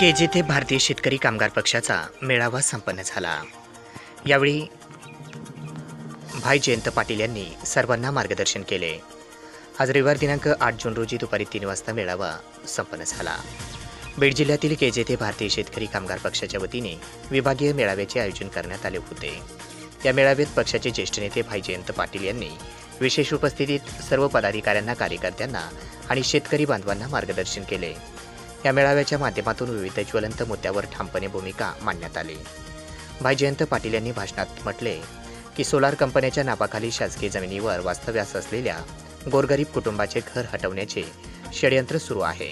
के येथे भारतीय शेतकरी कामगार पक्षाचा मेळावा संपन्न झाला. यावेळी भाई जयंत पाटील यांनी सर्वांना मार्गदर्शन केले. आज रविवार दिनांक आठ जून रोजी दुपारी तीन वाजता मेळावा संपन्न झाला. बीड जिल्ह्यातील के येथे भारतीय शेतकरी कामगार पक्षाच्या वतीने विभागीय मेळाव्याचे आयोजन करण्यात आले होते. या मेळाव्यात पक्षाचे ज्येष्ठ नेते भाई जयंत पाटील यांनी विशेष उपस्थितीत सर्व पदाधिकाऱ्यांना कार्यकर्त्यांना आणि शेतकरी बांधवांना मार्गदर्शन केले. या मेळाव्याच्या माध्यमातून विविध ज्वलंत मुद्द्यावर ठामपणे भूमिका मांडण्यात आली. भाई जयंत पाटील यांनी भाषणात म्हटले की सोलार कंपन्याच्या नावाखाली शासकीय जमिनीवर वास्तव्यास असलेल्या गोरगरीब कुटुंबाचे घर हटवण्याचे षडयंत्र सुरू आहे.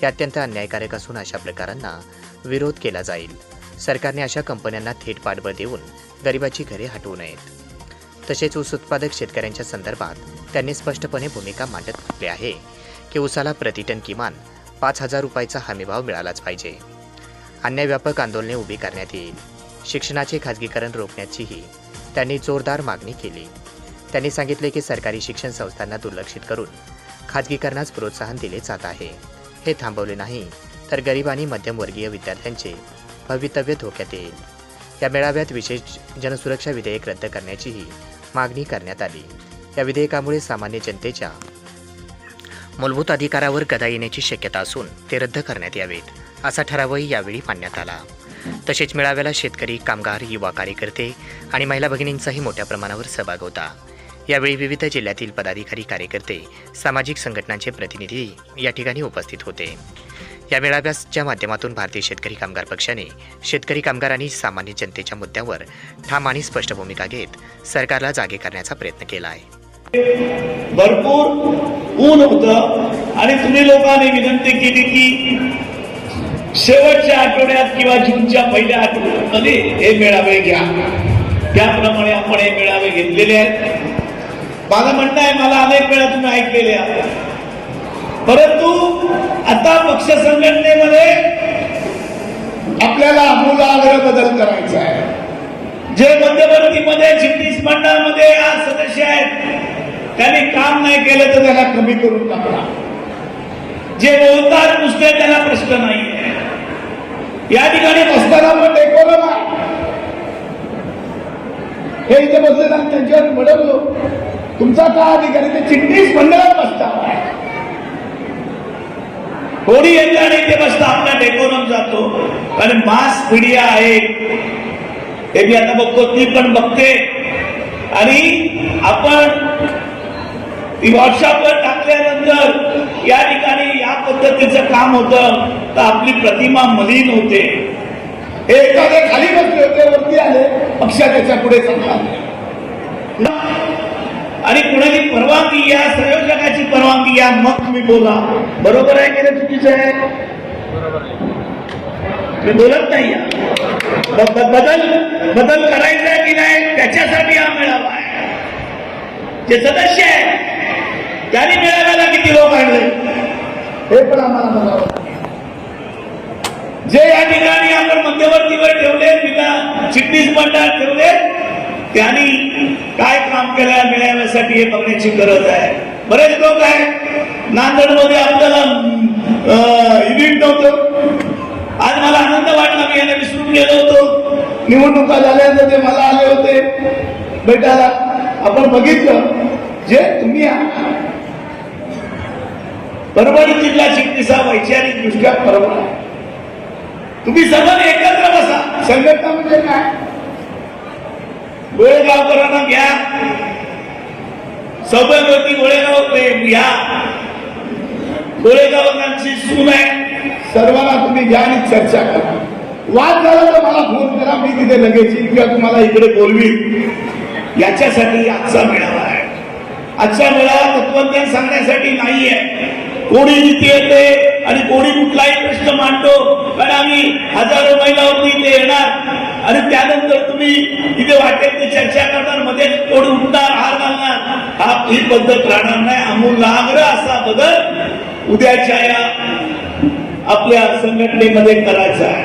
हे अत्यंत अन्यायकारक असून अशा प्रकारांना विरोध केला जाईल. सरकारने अशा कंपन्यांना थेट पाठबळ देऊन गरिबाची घरे हटवू नयेत. तसेच ऊस उत्पादक शेतकऱ्यांच्या संदर्भात त्यांनी स्पष्टपणे भूमिका मांडत म्हटले आहे की ऊसाला प्रतिटन किमान पाच हजार रुपयाचा हमीभाव मिळालाच पाहिजे. अन्य व्यापक आंदोलने उभी करण्यात येईल. शिक्षणाचे खाजगीकरण रोखण्याचीही त्यांनी जोरदार मागणी केली. त्यांनी सांगितले की सरकारी शिक्षण संस्थांना दुर्लक्षित करून खाजगीकरणास प्रोत्साहन दिले जात आहे. हे थांबवले नाही तर गरीब आणि मध्यमवर्गीय विद्यार्थ्यांचे भवितव्य धोक्यात येईल. या मेळाव्यात विशेष जनसुरक्षा विधेयक रद्द करण्याचीही मागणी करण्यात आली. या विधेयकामुळे सामान्य जनतेच्या मूलभूत अधिकारावर गदा येण्याची शक्यता असून ते रद्द करण्यात यावेत असा ठरावही यावेळी मांडण्यात आला. तसेच मेळाव्याला शेतकरी कामगार युवा कार्यकर्ते आणि महिला भगिनींचाही मोठ्या प्रमाणावर सहभाग होता. यावेळी विविध जिल्ह्यातील पदाधिकारी कार्यकर्ते सामाजिक संघटनांचे प्रतिनिधी या ठिकाणी उपस्थित होते. या मेळाव्याच्या माध्यमातून भारतीय शेतकरी कामगार पक्षाने शेतकरी कामगार आणि सामान्य जनतेच्या मुद्द्यावर ठाम आणि स्पष्ट भूमिका घेत सरकारला जागे करण्याचा प्रयत्न केला आहे भरपूर ऊन होत. आणि तुम्ही लोकांनी विनंती केली की शेवटच्या आठवड्यात किंवा जूनच्या पहिल्या आठवड्यामध्ये हे मेळावे घ्या. त्याप्रमाणे आपण हे मेळावे घेतलेले आहेत. माझं म्हणणं आहे मला अनेक वेळा तुम्ही ऐकलेले परंतु आता पक्ष संघटनेमध्ये आपल्याला आमूलाग्र बदल करायचा आहे. जे मध्यवर्तीमध्ये चिटणीस मंडळामध्ये आज सदस्य आहेत त्यांनी काम नाही केलं तर त्याला कमी करून टाकला जे बोलतात नुसते त्याला प्रश्न नाही. या ठिकाणी बसताना पण डेकोरम आहे हे इथे बसले ना त्यांच्यावर मिळवलो तुमचा का अधिकारी? ते चिटणीस मंडळात बसता कोणी यांच्या आणि इथे बसता आपला डेकोरम जातो. कारण मास मीडिया आहे. हे मी आता बघतो ती पण बघते. आणि आपण ती व्हॉट्सअपवर टाकल्यानंतर या ठिकाणी या पद्धतीचं काम होतं. तर आपली प्रतिमा मलिन होते. हे एखादे खाली बसले होते वरती आले. पक्षा त्याच्या पुढे चालला. आणि कुणाची परवानगी घ्या संयोजकाची परवानगी घ्या मग तुम्ही बोला. बरोबर आहे की नाही चुकीचं आहे? मी बोलत नाही या. बदल बदल करायचा की नाही त्याच्यासाठी हा मेळावा आहे. जे सदस्य आहे त्यांनी मेळाव्याला किती लोक आणले हे पण आम्हाला बघावं जे या ठिकाणी आपण मध्यवर्तीवर ठेवले विना चिटणीस मंडळात ठेवले त्यांनी काय काम केलं मेळाव्यासाठी हे बघण्याची गरज आहे. बरेच लोक आहेत. नांदेडमध्ये आपल्याला इव्हेंट नव्हतं. आज मला आनंद वाटला मी याला विसरून गेलो होतो. निवडणुका झाल्यानंतर ते मला आले होते भेटायला. आपण बघितलं जे तुम्ही. परभणी जिल्हा चिटणीसा वैचारिक दृष्ट्या आहे. तुम्ही सर्वांनी एकत्र बसा. संघटना म्हणजे काय? गोळेगावकरांना घ्या. सौभाग्यवती गोळेगाव घ्या. गोळेगावकरांची सून आहे. सर्वांना तुम्ही घ्या आणि चर्चा करा. वाद झाला तर मला फोन करा मी तिथे लगेच किंवा तुम्हाला इकडे बोलवी याच्यासाठी आजचा मेळावा आहे. आजचा मेळावा तत्वज्ञान सांगण्यासाठी नाही आहे कोणी इथे येते आणि कोणी कुठलाही प्रश्न मांडतो कारण आम्ही हजारो महिलावर इथे येणार. आणि त्यानंतर तुम्ही इथे वाटेल ते चर्चा करणार मध्ये कोणी उठणार हार घालणार. हा ही पद्धत राहणार नाही. अमूल आग्रह असा बदल उद्याच्या या आपल्या संघटनेमध्ये करायचा आहे.